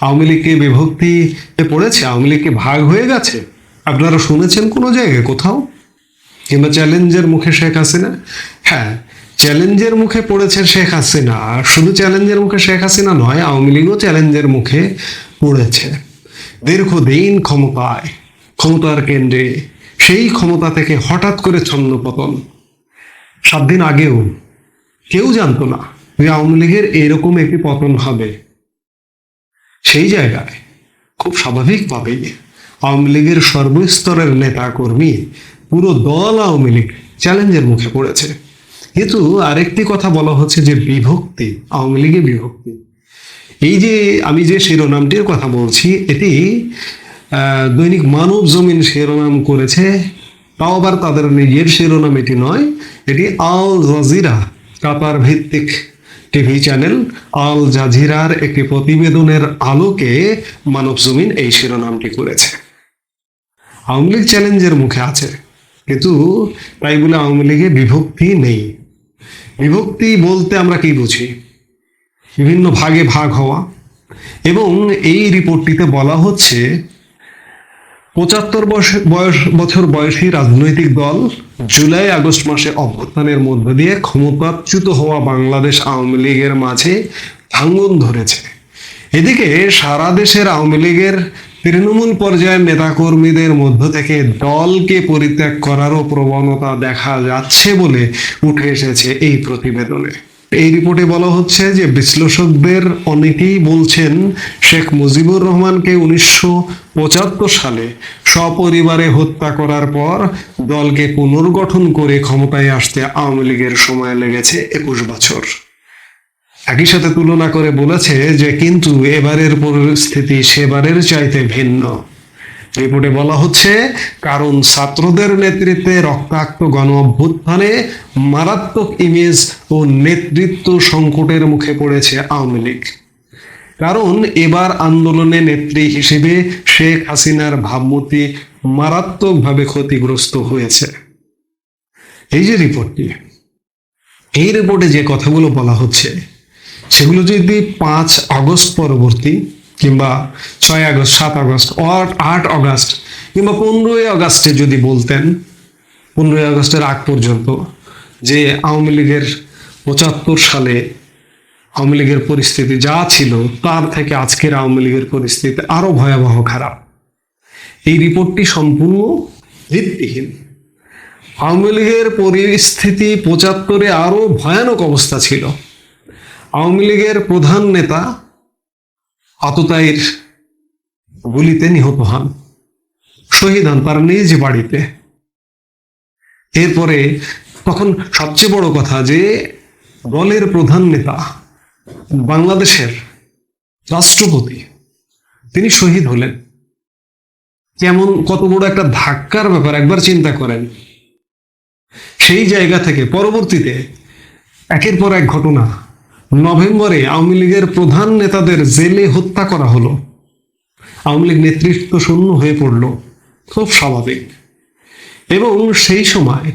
আওয়ামী লীগকে বিভক্তিতে পড়েছে, আওয়ামী লীগকে ভাগ হয়ে গেছে। আপনারা শুনেছেন কোনো জায়গায়, কোথাও? কিংবা চ্যালেঞ্জের মুখে শেখ হাসিনা? হ্যাঁ চ্যালেঞ্জের মুখে পড়েছে শেখ হাসিনা। আর শুধু চ্যালেঞ্জের মুখে শেখ হাসিনা নয়, আওয়ামী লীগও চ্যালেঞ্জের মুখে পড়েছে। দীর্ঘদিন ক্ষমতায়, ক্ষমতার কেন্দ্রে, সেই ক্ষমতা থেকে হঠাৎ করে ছন্দপতন সাত দিন আগেও কেউ জানতো না যে আওয়ামী লীগের এরকম একটি পতন হবে। সেই জায়গায় খুব স্বাভাবিকভাবেই আওয়ামী লীগের সর্বস্তরের নেতা কর্মী পুরো দল আওয়ামী লীগ চ্যালেঞ্জের মুখে পড়েছে। কিন্তু আরেকটি কথা বলা হচ্ছে যে বিভক্তি, আওয়ামী লীগে বিভক্তি। এই যে আমি যে শিরোনামটির কথা বলছি, এটি দৈনিক মানব জমিন শিরোনাম করেছে, তাও আবার তাদের নিজের শিরোনাম এটি নয়, এটি আল জাজিরা কাতার ভিত্তিক টিভি চ্যানেল আল জাজিরার একটি প্রতিবেদনের আলোকে মানব জমিন এই শিরোনামটি করেছে। আওয়ামী লীগ চ্যালেঞ্জের মুখে আছে, কিন্তু তাই বলে আওয়ামী লীগে বিভক্তি নেই। বিভক্তি বলতে আমরা কি বুঝি? বিভিন্ন ভাগে ভাগ হওয়া। এবং এই রিপোর্টটিতে বলা হচ্ছে পঁচাত্তর বয়স বছর বয়সী রাজনৈতিক দল জুলাই আগস্ট মাসে অভ্যুত্থানের মধ্য দিয়ে ক্ষমতাচ্যুত হওয়া বাংলাদেশ আওয়ামী লীগের মাঝে ভাঙন ধরেছে। এদিকে সারা দেশের আওয়ামী লীগের তৃণমূল পর্যায়ের নেতাকর্মীদের মধ্য থেকে দলকে পরিত্যাগ করারও প্রবণতা দেখা যাচ্ছে বলে উঠে এসেছে এই প্রতিবেদনে। এই রিপোর্টে বলা হচ্ছে যে বিশ্লেষকদের অনেকেই বলছেন শেখ মুজিবুর রহমানকে উনিশশো পঁচাত্তর সালে সপরিবারে হত্যা করার পর দলকে পুনর্গঠন করে ক্ষমতায় আসতে আওয়ামী লীগের সময় লেগেছে একুশ বছর। একই সাথে তুলনা করে বলেছে যে কিন্তু এবারের পরিস্থিতি সেবারের চাইতে ভিন্ন। রিপোর্টে বলা হচ্ছে, কারণ ছাত্রদের নেতৃত্বে রক্তাক্ত গণ অভ্যুত্থানে মারাত্মক ইমেজ ও নেতৃত্ব সংকটের মুখে পড়েছে আওয়ামী লীগ। কারণ এবার আন্দোলনে নেত্রী হিসেবে শেখ হাসিনার ভাবমূর্তি মারাত্মকভাবে ক্ষতিগ্রস্ত হয়েছে। এই যে রিপোর্টটি, এই রিপোর্টে যে কথাগুলো বলা হচ্ছে, সেগুলো যদি পাঁচ আগস্ট পরবর্তী কিংবা ছয় আগস্ট, সাত আগস্ট আট আগস্ট কিংবা পনেরোই আগস্টে যদি বলতেন, পনেরোই আগস্টের আগ পর্যন্ত যে আওয়ামী লীগের পঁচাত্তর সালে আওয়ামী লীগের পরিস্থিতি যা ছিল, তার থেকে আজকের আওয়ামী লীগের পরিস্থিতি আরও ভয়াবহ খারাপ। এই রিপোর্টটি সম্পূর্ণ ভিত্তিহীন। আওয়ামী লীগের পরিস্থিতি পঁচাত্তরে আরও ভয়ানক অবস্থা ছিল। আওয়ামী লীগের প্রধান নেতা আততায়ীর গুলিতে নিহত হন। শহীদ হন তার নিজ বাড়িতে। এরপরে তখন সবচেয়ে বড় কথা যে, দলের প্রধান নেতা, বাংলাদেশের রাষ্ট্রপতি, তিনি শহীদ হলেন। কেমন, কত বড় একটা ধাক্কার ব্যাপার, একবার চিন্তা করেন। সেই জায়গা থেকে পরবর্তীতে একের পর এক ঘটনা নভেম্বরে আওয়ামী লীগের প্রধান নেতাদের জেলে হত্যা করা হলো। আওয়ামী লীগ নেতৃত্ব শূন্য হয়ে পড়ল। খুব স্বাভাবিক। এবং সেই সময়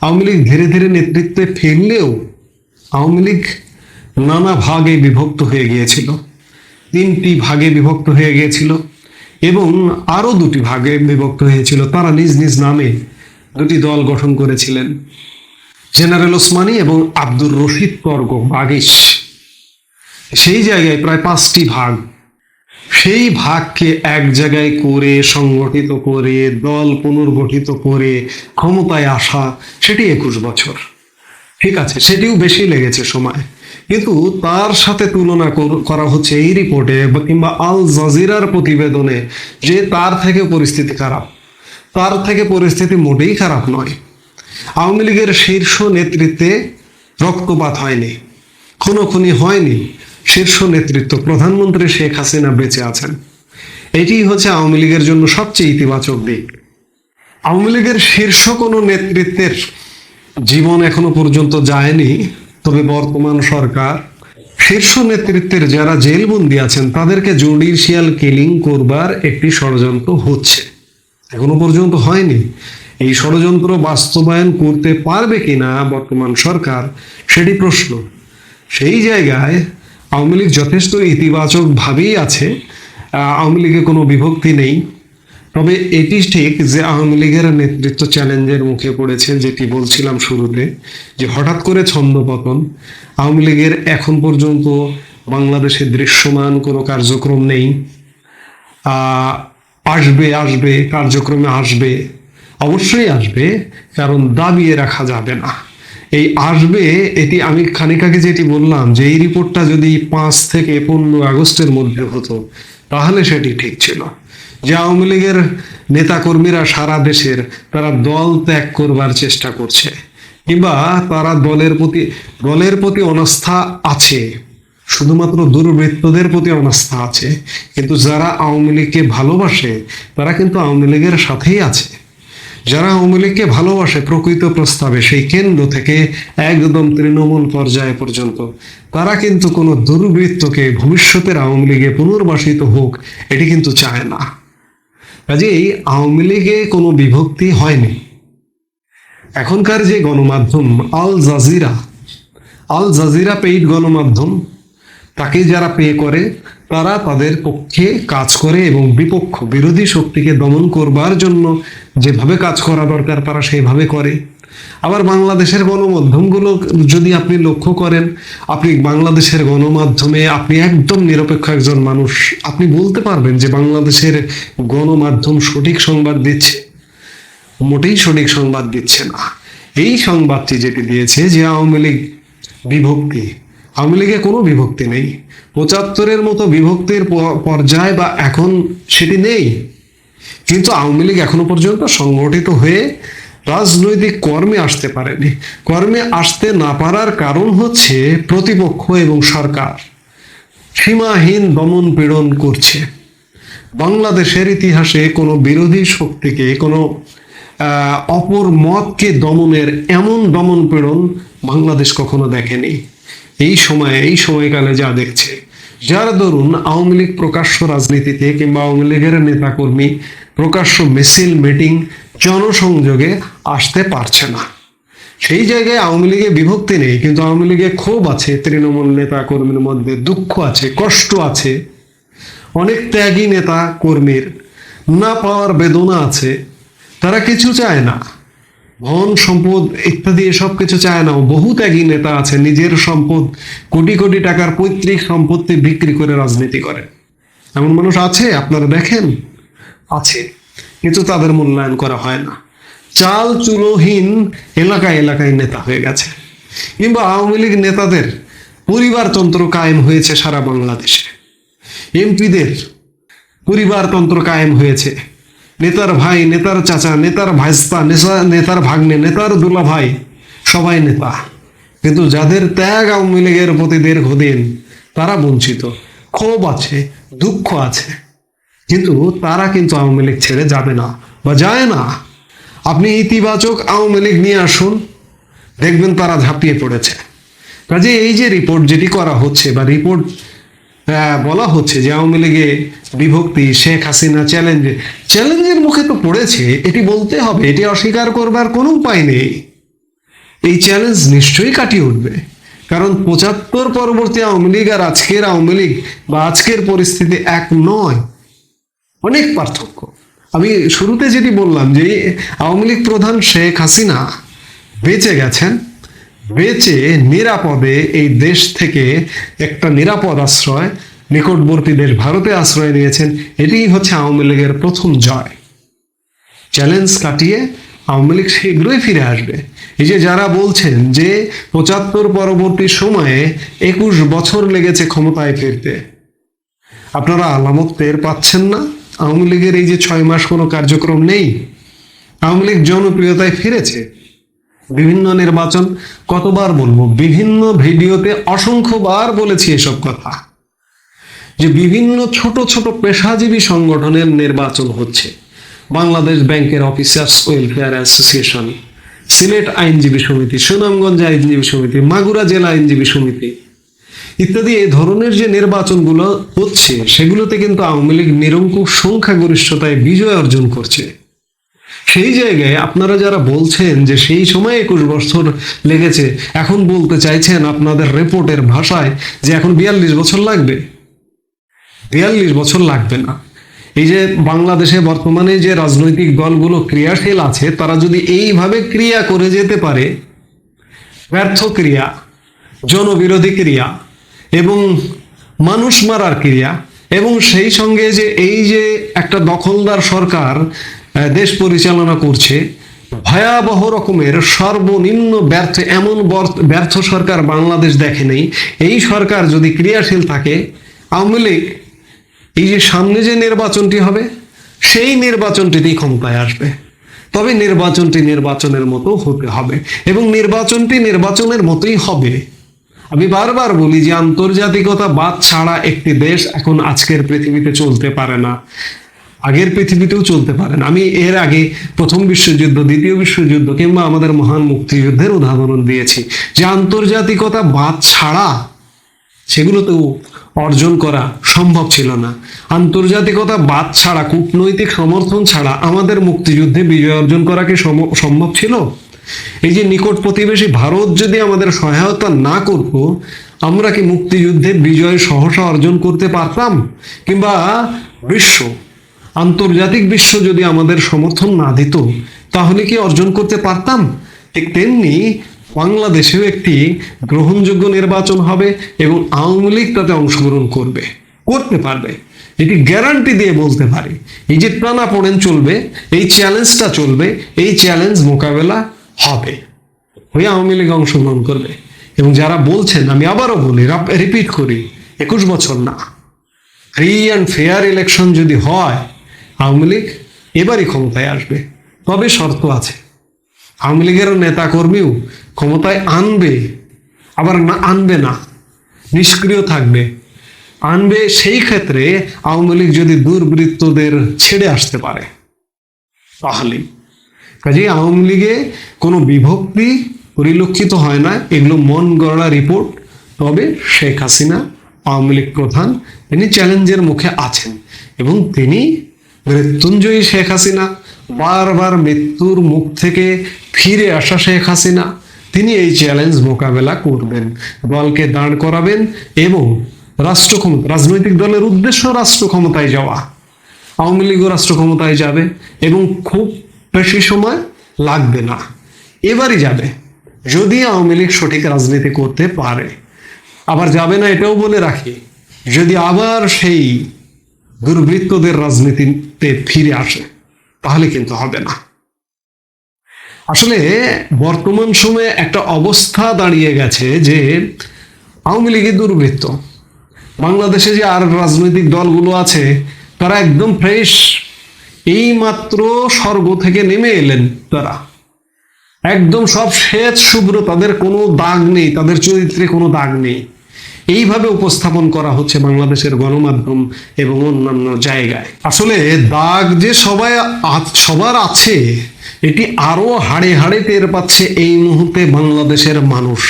আওয়ামী লীগ ধীরে ধীরে নেতৃত্বে ফিরলেও আওয়ামী লীগ নানা ভাগে বিভক্ত হয়ে গিয়েছিল। তিনটি ভাগে বিভক্ত হয়ে গিয়েছিল এবং আরও দুটি ভাগে বিভক্ত হয়েছিল। তারা নিজ নিজ নামে দুটি দল গঠন করেছিলেন। জেনারেল ওসমানী এবং আব্দুর রশিদ তর্ক বাগিস সেই জায়গায় প্রায় পাঁচটি ভাগ। সেই ভাগকে এক জায়গায় করে, সংগঠিত করে, দল পুনর্গঠিত করে ক্ষমতায় আসা, সেটি একুশ বছর। ঠিক আছে, সেটিও বেশি লেগেছে সময়। কিন্তু তার সাথে তুলনা করা হচ্ছে এই রিপোর্টে কিংবা আল জাজিরার প্রতিবেদনে যে তার থেকে পরিস্থিতি খারাপ। তার থেকে পরিস্থিতি মোটেই খারাপ নয়। আওয়ামী লীগের শীর্ষ নেতৃত্বে রক্তপাত হয়নি, খুনোখুনি হয়নি। শীর্ষ নেতৃত্ব প্রধানমন্ত্রী শেখ হাসিনা বেঁচে আছেন। এটি হচ্ছে আওয়ামী লীগের জন্য সবচেয়ে ইতিবাচক দিক। আওয়ামী লীগের শীর্ষ কোনো নেতৃত্বের জীবন এখনও পর্যন্ত যায়নি, তবে বর্তমান সরকার শীর্ষ নেতৃত্বের যারা জেলবন্দি আছেন, তাদেরকে জুডিশিয়াল কিলিং করবার একটি ষড়যন্ত্র হচ্ছে। এখনও পর্যন্ত হয়নি। এই ষড়যন্ত্র বাস্তবায়ন করতে পারবে কিনা বর্তমান সরকার, সেটি প্রশ্ন। সেই জায়গায় আওয়ামী লীগ যথেষ্ট ইতিবাচকভাবেই আছে আওয়ামী লীগে কোনো বিভক্তি নেই। তবে এটি ঠিক যে আওয়ামী লীগের নেতৃত্ব চ্যালেঞ্জের মুখে পড়েছে, যেটি বলছিলাম শুরুতে, যে হঠাৎ করে ছন্দপতন আওয়ামী লীগের এখন পর্যন্ত বাংলাদেশে দৃশ্যমান কোনো কার্যক্রম নেই। আসবে আসবে, কার্যক্রমে আসবে। অবশ্যই আসবে, কারণ দাবিয়ে রাখা যাবে না। এই আসবে, এটি আমি খানিক আগে যেটি বললাম যে এই রিপোর্টটা যদি পাঁচ থেকে পনেরো আগস্টের মধ্যে হতো, তাহলে সেটি ঠিক ছিল। যে আওয়ামী লীগের নেতাকর্মীরা সারা দেশের, তারা দল ত্যাগ করবার চেষ্টা করছে, কিংবা তারা দলের প্রতি দলের প্রতি অনাস্থা আছে, শুধুমাত্র দুর্বৃত্তদের প্রতি অনাস্থা আছে, কিন্তু যারা আওয়ামী লীগকে ভালোবাসে, তারা কিন্তু আওয়ামী লীগের সাথেই আছে। যারা আওয়ামী লীগকে ভালোবাসে, প্রকৃত প্রস্তাবে সেই কেন্দ্র থেকে একদম তৃণমূল পর্যায়ে পর্যন্ত, তারা কিন্তু কোনো দুর্বৃত্তকে ভবিষ্যতের আওয়ামী লীগে পুনর্বাসিত হোক, এটি কিন্তু চায় না। কাজেই আওয়ামী লীগে কোনো বিভক্তি হয়নি। এখনকার যে গণমাধ্যম Al Jazeera Al Jazeera paid গণমাধ্যম, তাকে যারা পে করে তারা তাদের পক্ষে কাজ করে এবং বিপক্ষ, বিরোধী শক্তিকে দমন করবার জন্য যেভাবে কাজ করা দরকার তারা সেইভাবে করে। আবার বাংলাদেশের গণমাধ্যমগুলো যদি আপনি লক্ষ্য করেন, আপনি বাংলাদেশের গণমাধ্যমে আপনি একদম নিরপেক্ষ একজন মানুষ, আপনি বলতে পারবেন যে বাংলাদেশের গণমাধ্যম সঠিক সংবাদ দিচ্ছে। মোটেই সঠিক সংবাদ দিচ্ছে না। এই সংবাদটি যেটি দিয়েছে যে আওয়ামী লীগ বিভক্তি আওয়ামী লীগে কোনো বিভক্তি নেই। পঁচাত্তরের মতো বিভক্তির পর্যায় বা এখন সেটি নেই। কিন্তু আওয়ামী লীগ এখনও পর্যন্ত সংগঠিত হয়ে রাজনৈতিক কর্মে আসতে পারেনি। কর্মে আসতে না পারার কারণ হচ্ছে প্রতিপক্ষ এবং সরকার সীমাহীন দমন পীড়ন করছে। বাংলাদেশের ইতিহাসে কোনো বিরোধী শক্তিকে, কোনো অপর মতকে দমনের এমন দমন পীড়ন বাংলাদেশ কখনো দেখেনি। এই সময়ে, এই সময়কালে যা দেখছে, যার দরুন আওয়ামী লীগ প্রকাশ্য রাজনীতিতে কিংবা আওয়ামী লীগের নেতাকর্মী প্রকাশ্য মিছিল, মিটিং, জনসংযোগে আসতে পারছে না। সেই জায়গায় আওয়ামী লীগে বিভক্তি নেই, কিন্তু আওয়ামী লীগে ক্ষোভ আছে, তৃণমূল নেতা কর্মীর মধ্যে দুঃখ আছে, কষ্ট আছে। অনেক ত্যাগী নেতা কর্মীর না পাওয়ার বেদনা আছে, তারা কিছু চায় না। ধন, সম্পদ ইত্যাদি এসব কিছু চায় না। বহু ত্যাগী নেতা আছে, নিজের সম্পদ, কোটি কোটি টাকার পৈতৃক সম্পত্তি বিক্রি করে রাজনীতি করে। এমন মানুষ আছে, আপনারা দেখেন? আছে। কিন্তু তাদের মূল্যায়ন করা হয় না। চাল চুলোহীন এলাকায় এলাকায় নেতা হয়ে গেছে। কিংবা আওয়ামী লীগ নেতাদের পরিবারতন্ত্র কায়েম হয়েছে সারা বাংলাদেশে। এমপিদের পরিবারতন্ত্র কায়েম হয়েছে। নেতার ভাই, নেতার চাচা, নেতার ভাইস্তা নেতা- নেতার ভাগ্নে, নেতার দুলা ভাই সবাই নেতা। কিন্তু যাদের ত্যাগ আওয়ামী লীগের প্রতি দীর্ঘদিন, তারা বঞ্চিত। ক্ষোভ আছে, দুঃখ আছে। কিন্তু তারা কিন্তু আওয়ামী লীগ ছেড়ে যাবে না বা যায় না। আপনি ইতিবাচক আওয়ামী লীগ নিয়ে আসুন, দেখবেন তারা ঝাঁপিয়ে পড়েছে। কাজে এই যে রিপোর্ট যেটি করা হচ্ছে বা রিপোর্ট বলা হচ্ছে যে আওয়ামী লীগে বিভক্তি, শেখ হাসিনা চ্যালেঞ্জে চ্যালেঞ্জের মুখে তো পড়েছে, এটি বলতে হবে, এটি অস্বীকার করবার কোনো উপায় নেই। এই চ্যালেঞ্জ নিশ্চয়ই কাটিয়ে উঠবে। কারণ পঁচাত্তর পরবর্তী আওয়ামী লীগ আর আজকের আওয়ামী লীগ বা আজকের পরিস্থিতি এক নয়। অনেক পার্থক্য। আমি শুরুতে যেটি বললাম যে আওয়ামী লীগ প্রধান শেখ হাসিনা বেঁচে গেছেন বেঁচে নিরাপদে এই দেশ থেকে একটা নিরাপদ আশ্রয়, নিকটবর্তী দেশ ভারতে আশ্রয় নিয়েছেন, এটিই হচ্ছে আওয়ামী লীগের প্রথম জয়। চ্যালেঞ্জ কাটিয়ে আওয়ামী লীগ শীঘ্রই ফিরে আসবে। এই যে যারা বলছেন যে পঁচাত্তর পরবর্তী সময়ে একুশ বছর লেগেছে ক্ষমতায় ফিরতে, আপনারা আলামত টের পাচ্ছেন না? আওয়ামী লীগের এই যে ছয় মাস কোনো কার্যক্রম নেই? আওয়ামী লীগ জনপ্রিয়তায় ফিরেছে? বিভিন্ন নির্বাচন, কতবার বলব, বিভিন্ন ভিডিওতে অসংখ্যবার বলেছি এসব কথা। যে বিভিন্ন ছোট ছোট পেশাজীবী সংগঠনের নির্বাচন হচ্ছে। বাংলাদেশ ব্যাংকের অফিসার্স ওয়েলফেয়ার অ্যাসোসিয়েশন, সিলেট আইনজীবী সমিতি, সুনামগঞ্জ আইনজীবী সমিতি, মাগুরা জেলা আইনজীবী সমিতি ইত্যাদি এই ধরনের যে নির্বাচনগুলো হচ্ছে, সেগুলোতে কিন্তু আওয়ামী লীগ নিরঙ্কুশ সংখ্যাগরিষ্ঠতায় বিজয় অর্জন করছে। সেই জায়গায় আপনারা যারা বলছেন যে সেই সময় একুশ বছর লেগেছে, এখন বলতে চাইছেন আপনাদের রিপোর্টের ভাষায় যে এখন বিয়াল্লিশ বছর লাগবে। বিয়াল্লিশ বছর লাগবে না। এই যে বাংলাদেশে বর্তমানে যে রাজনৈতিক দলগুলো ক্রিয়াশীল আছে, তারা যদি এইভাবে ক্রিয়া করে যেতে পারে, ব্যর্থ ক্রিয়া, জনবিরোধী ক্রিয়া এবং মানুষ মারার ক্রিয়া এবং সেই সঙ্গে যে এই যে একটা দখলদার সরকার দেশ পরিচালনা করছে। ভয়াবহ রকমের সর্বনিম্ন ব্যর্থ, এমন ব্যর্থ সরকার বাংলাদেশ দেখে নেই। এই সরকার যদি ক্রিয়াশীল থাকে, আওয়ামী লীগ, এই যে সামনে যে নির্বাচনটি হবে, সেই নির্বাচনটিতেই ক্ষমতায় আসবে। তবে নির্বাচনটি নির্বাচনের মতো হতে হবে এবং নির্বাচনটি নির্বাচনের মতোই হবে। আমি বারবার বলি যে আন্তর্জাতিকতা বাদ ছাড়া একটি দেশ এখন আজকের পৃথিবীতে চলতে পারে না। আগের পৃথিবীতেও চলতে পারেন আমি এর আগে প্রথম বিশ্বযুদ্ধ, দ্বিতীয় বিশ্বযুদ্ধ কিংবা আমাদের মহান মুক্তিযুদ্ধের উদাহরণ দিয়েছি। যে আন্তর্জাতিকতা বাদ ছাড়া সেগুলোতেও অর্জন করা সম্ভব ছিল না। আন্তর্জাতিকতা বাদ ছাড়া, কূটনৈতিক সমর্থন ছাড়া আমাদের মুক্তিযুদ্ধে বিজয় অর্জন করা কি সম- সম্ভব ছিল? এই যে নিকট প্রতিবেশী ভারত যদি আমাদের সহায়তা না করত, আমরা কি মুক্তিযুদ্ধে বিজয় সহসা অর্জন করতে পারতাম? কিংবা বিশ্ব আন্তর্জাতিক বিশ্ব যদি আমাদের সমর্থন না দিত, তাহলে কি অর্জন করতে পারতাম? ঠিক তেমনি বাংলাদেশেও একটি গ্রহণযোগ্য নির্বাচন হবে এবং আওয়ামী লীগ তাতে অংশগ্রহণ করবে, করতে পারবে। এটি গ্যারান্টি দিয়ে বলতে পারি, এই যে টানা পড়েন চলবে, এই চ্যালেঞ্জটা চলবে, এই চ্যালেঞ্জ মোকাবেলা হবে, হয়ে আওয়ামী লীগ অংশগ্রহণ করবে। এবং যারা বলছেন, আমি আবারও বলি রিপিট করি, একুশ বছর না। ফ্রি অ্যান্ড ফেয়ার ইলেকশন যদি হয় আওয়ামী লীগ এবারই ক্ষমতায় আসবে। তবে শর্ত আছে। আওয়ামী লীগের নেতা কর্মীও ক্ষমতায় আনবে, আবার না, আনবে না, নিষ্ক্রিয় থাকবে। আনবে সেই ক্ষেত্রে আওয়ামী লীগ যদি দুর্বৃত্তদের ছেড়ে আসতে পারে, তাহলে। কাজে আওয়ামী লীগে কোনো বিভক্তি পরিলক্ষিত হয় না, এগুলো মন গড়া রিপোর্ট। তবে শেখ হাসিনা, আওয়ামী লীগ প্রধান, তিনি চ্যালেঞ্জের মুখে আছেন এবং তিনি মৃত্যুঞ্জয়ী শেখ হাসিনা, বারবার মৃত্যুর মুখ থেকে ফিরে আসা শেখ হাসিনা, তিনি এই চ্যালেঞ্জ মোকাবেলা করবেন। দলকে দাঁড় করাবেন এবং রাষ্ট্র ক্ষমতা রাজনৈতিক দলের উদ্দেশ্য রাষ্ট্র ক্ষমতায় যাওয়া। আওয়ামী লীগও রাষ্ট্র ক্ষমতায় যাবে এবং খুব বেশি সময় লাগবে না। এবারই যাবে, যদি আওয়ামী লীগ সঠিক রাজনীতি করতে পারে। আবার যাবে না এটাও বলে রাখি, যদি আবার সেই দুর্বৃত্তদের রাজনীতিতে ফিরে আসে, তাহলে কিন্তু হবে না। আসলে বর্তমান সময়ে একটা অবস্থা দাঁড়িয়ে গেছে যে আওয়ামী লীগের দুর্বৃত্ত, বাংলাদেশে যে আর রাজনৈতিক দলগুলো আছে, তারা একদম ফ্রেশ এই মাত্র স্বর্গ থেকে নেমে এলেন তারা। একদম সব শ্বেত শুভ্র, তাদের কোনো দাগ নেই, তাদের চরিত্রে কোনো দাগ নেই। এইভাবে উপস্থাপন করা হচ্ছে বাংলাদেশের গণমাধ্যম এবং অন্যান্য জায়গায়। আসলে দাগ যে সবাই সবার আছে, এটি আরও হাড়ে হাড়ে টের পাচ্ছে এই মুহূর্তে বাংলাদেশের মানুষ।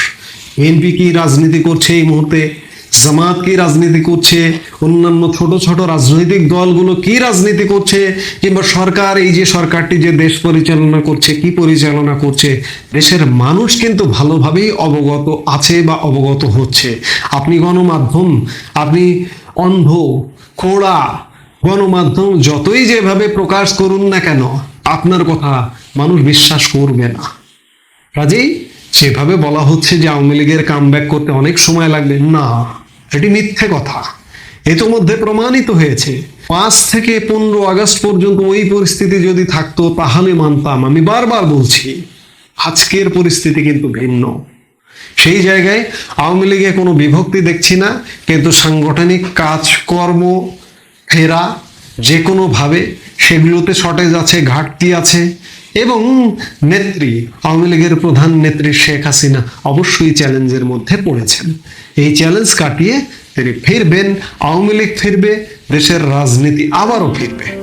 এনপি কি রাজনীতি করছে এই মুহূর্তে? জামাত কি রাজনীতি করছে? অন্যান্য ছোট ছোট রাজনৈতিক দলগুলো কি রাজনীতি করছে? কিংবা সরকার, এই যে সরকারটি যে দেশ পরিচালনা করছে, কি পরিচালনা করছে? দেশের মানুষ কিন্তু ভালোভাবেই অবগত আছে বা অবগত হচ্ছে। আপনি গণমাধ্যম, আপনি অন্ধ, খোড়া, গণমাধ্যম যতই যেভাবে প্রকাশ করুন না কেন, আপনার কথা মানুষ বিশ্বাস করবে না। কাজেই যেভাবে বলা হচ্ছে যে আওয়ামী লীগের কাম করতে অনেক সময় লাগবে। না, এটি মিথ্যে কথা। ইতোমধ্যে প্রমাণিত হয়েছে। পাঁচ থেকে পনেরো আগস্ট পর্যন্ত ওই পরিস্থিতি যদি থাকতো, তাহলে মানতাম। আমি বারবার বলছি, আজকের পরিস্থিতি কিন্তু ভিন্ন। সেই জায়গায় আওয়ামী লীগে কোনো বিভক্তি দেখছি না, কিন্তু সাংগঠনিক কাজকর্ম, ফেরা যে কোনোভাবে সেগুলোতে শর্টেজ আছে, ঘাটতি আছে। এবং নেত্রী, আওয়ামী লীগের প্রধান নেত্রী শেখ হাসিনা অবশ্যই চ্যালেঞ্জের মধ্যে পড়েছেন। এই চ্যালেঞ্জ কাটিয়ে তিনি ফিরবেন, আওয়ামী লীগ ফিরবে, দেশের রাজনীতি আবারও ফিরবে।